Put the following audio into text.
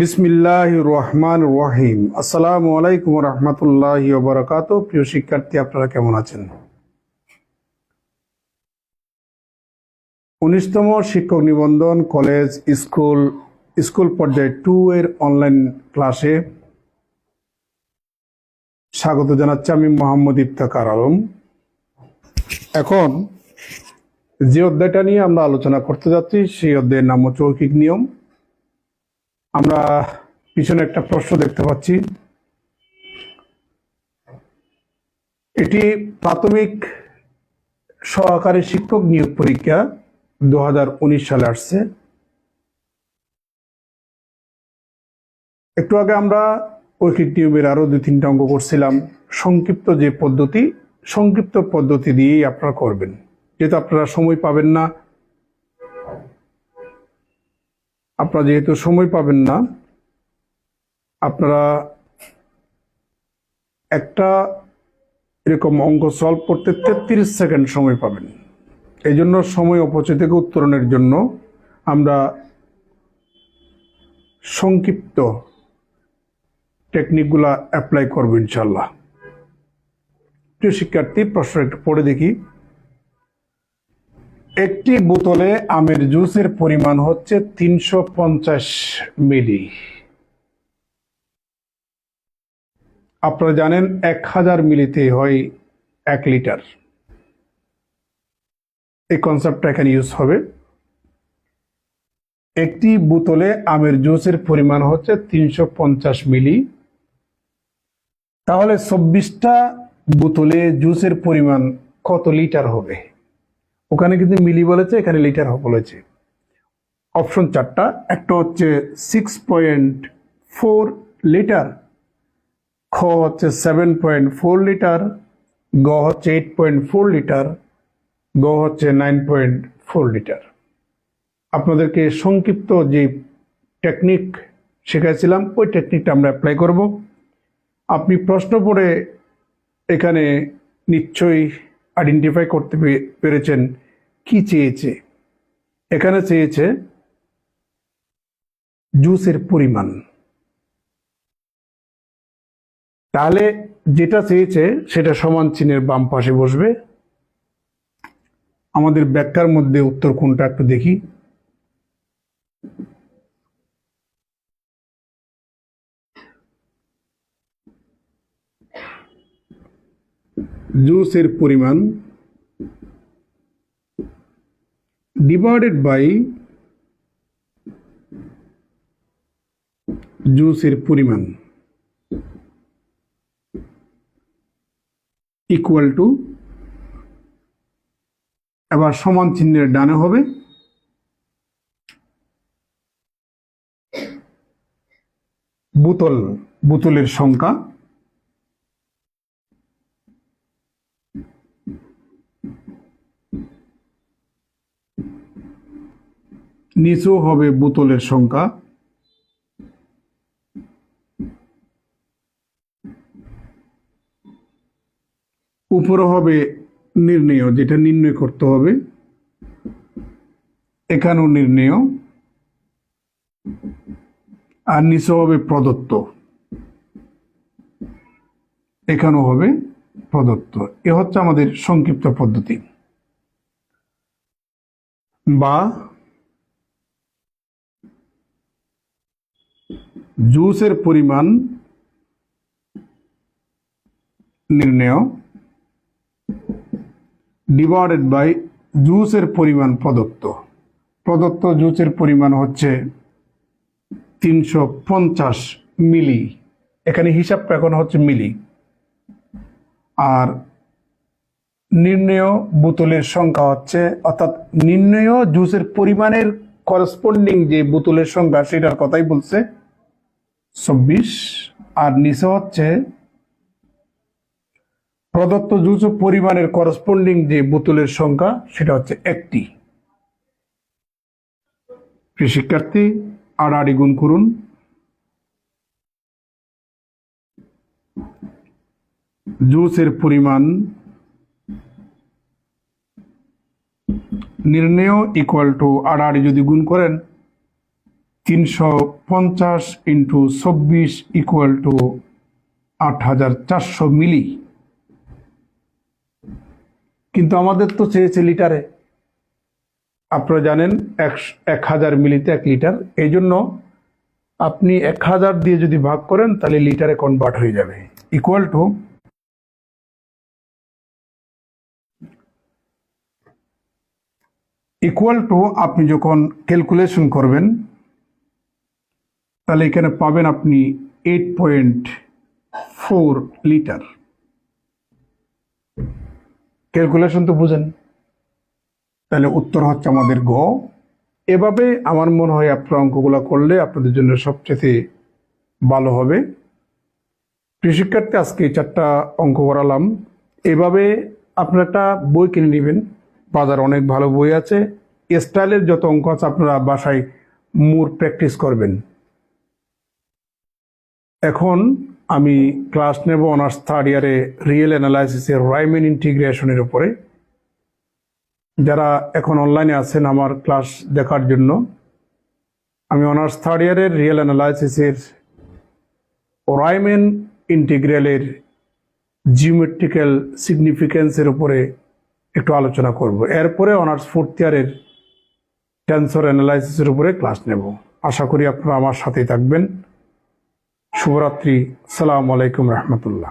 বিসমিল্লাহ রহমান রহিম। আসসালামু আলাইকুম রহমতুল্লাহ বরকাত প্রিয় শিক্ষার্থী, আপনারা কেমন আছেন? উনিশতম শিক্ষক নিবন্ধন কলেজ, স্কুল স্কুল পর্যায়ে টু এর অনলাইন ক্লাসে স্বাগত জানাচ্ছি আমি মোহাম্মদ ইফতাকার আলম। এখন যে অধ্যায়টা নিয়ে আমরা আলোচনা করতে যাচ্ছি, সেই অধ্যায়ের নাম হচ্ছে নিয়ম। আমরা পিছনে একটা প্রশ্ন দেখতে পাচ্ছি। এটি প্রাথমিক সহকারী শিক্ষক নিয়োগ পরীক্ষা দুহাজার উনিশ সালে আসছে। একটু আগে আমরা ঐকিক নিয়মের আরও দুই তিনটা অঙ্ক করছিলাম। সংক্ষিপ্ত যে পদ্ধতি, সংক্ষিপ্ত পদ্ধতি দিয়েই আপনারা করবেন। যেহেতু আপনারা সময় পাবেন না আপনারা যেহেতু সময় পাবেন না, আপনারা একটা এরকম অঙ্ক সলভ করতে তেত্রিশ সেকেন্ড সময় পাবেন। এই জন্য সময় অপচয় থেকে উত্তরণের জন্য আমরা সংক্ষিপ্ত টেকনিকগুলা অ্যাপ্লাই করব ইনশাল্লাহ প্রিয় শিক্ষার্থী, প্রশ্ন একটু পড়ে দেখি। একটি বোতলে আমের জুসের পরিমাণ হচ্ছে তিনশো পঞ্চাশ মিলি। আপনারা জানেন এক হাজার মিলিতে হয় এক লিটার। এই কনসেপ্টটা এখানে ইউজ হবে। একটি বোতলে আমের জুসের পরিমাণ হচ্ছে তিনশো পঞ্চাশ মিলি। তাহলে চব্বিশটা বোতলে জুসের পরিমাণ কত লিটার হবে? ওখানে কিন্তু মিলি বলেছে, এখানে লিটার বলেছে। অপশন চারটা, একটা হচ্ছে সিক্স পয়েন্ট ফোর লিটার খ হচ্ছে সেভেন পয়েন্ট ফোর লিটার গ হচ্ছে এইট পয়েন্ট ফোর লিটার গ হচ্ছে নাইন পয়েন্ট ফোর লিটার আপনাদেরকে সংক্ষিপ্ত যে টেকনিক শেখাইছিলাম, ওই টেকনিকটা আমরা অ্যাপ্লাই করব। আপনি প্রশ্ন পড়ে এখানে নিশ্চয়ই আইডেন্টিফাই করতে পেরেছেন কি চেয়েছে? এখানে চেয়েছে জুসের পরিমাণ। তাহলে যেটা চেয়েছে সেটা সমান চিহ্নের বাম পাশে বসবে। আমাদের ব্যাখ্যার মধ্যে উত্তর কোনটা একটু দেখি। জুসের পরিমাণ ডিভাইডেড বাই জুসের পরিমাণ ইকুয়াল টু এবার সমান চিহ্নের ডানে হবে। বোতল বোতলের সংখ্যা নিচেও হবে বোতলের সংখ্যা। উপরে হবে নির্ণয়, যেটা নির্ণয় করতে হবে। এখানেও নির্ণয়। আর নিচে হবে প্রদত্ত। এখানেও হবে প্রদত্ত। এ হচ্ছে আমাদের সংক্ষিপ্ত পদ্ধতি। বা জুসের পরিমাণ নির্ণয় ডিভাইডেড বাই জুসের পরিমাণ প্রদত্ত। প্রদত্ত জুসের পরিমাণ হচ্ছে তিনশো পঞ্চাশ মিলি। এখানে হিসাবটা এখন হচ্ছে মিলি। আর নির্ণয় বোতলের সংখ্যা হচ্ছে, অর্থাৎ নির্ণয় জুসের পরিমাণের করসপন্ডিং যে বোতলের সংখ্যা, সেটার কথাই বলছে চব্বিশ। আর নিচে হচ্ছে প্রদত্ত জুস পরিমাণের করসপন্ডিং যে বোতলের সংখ্যা, সেটা হচ্ছে একটি। শিক্ষার্থী আড়াআড়ি গুণ করুন। জুসের পরিমাণ নির্ণয় ইকুয়াল টু আড়াআড়ি যদি গুণ করেন তিনশো পঞ্চাশ ইন্টু চব্বিশ ইকুয়াল টু আট হাজার চারশো মিলি। কিন্তু আমাদের তো চেয়েছে লিটারে। আপনারা জানেন, এক হাজার মিলিতে এক লিটার। এই জন্য আপনি এক হাজার দিয়ে যদি ভাগ করেন, তাহলে লিটারে কনভার্ট হয়ে যাবে। ইকুয়াল টু ইকুয়াল টু আপনি যখন ক্যালকুলেশন করবেন তাহলে এখানে পাবেন আপনি eight point four liter calculation তো বুঝেন। তাহলে উত্তর হচ্ছে আমাদের গ। এভাবে আমার মনে হয় আপনার অঙ্কগুলো করলে আপনাদের জন্য সবচেয়ে ভালো হবে। প্রিয় শিক্ষার্থী আজকে চারটা অঙ্ক করালাম। এভাবে আপনারা একটা বই কিনে নেবেন। বাজার অনেক ভালো বই আছে। স্টাইলের যত অঙ্ক আছে আপনারা বাসায় মোর প্র্যাকটিস করবেন। এখন আমি ক্লাস নেব অনার্স থার্ড ইয়ারে রিয়েল অ্যানালাইসিসের রাইমেন ইন্টিগ্রেশনের উপরে। যারা এখন অনলাইনে আছেন আমার ক্লাস দেখার জন্য, আমি অনার্স থার্ড ইয়ারের রিয়েল অ্যানালাইসিসের রাইমেন ইন্টিগ্রালের জিওমেট্রিক্যাল সিগনিফিকেন্সের উপরে একটু আলোচনা করব। এরপরে অনার্স ফোর্থ ইয়ারের টেন্সর অ্যানালাইসিসের উপরে ক্লাস নেব। আশা করি আপনারা আমার সাথেই থাকবেন। শুভরাত্রি সালাম আলাইকুম রহমতুল্লাহ।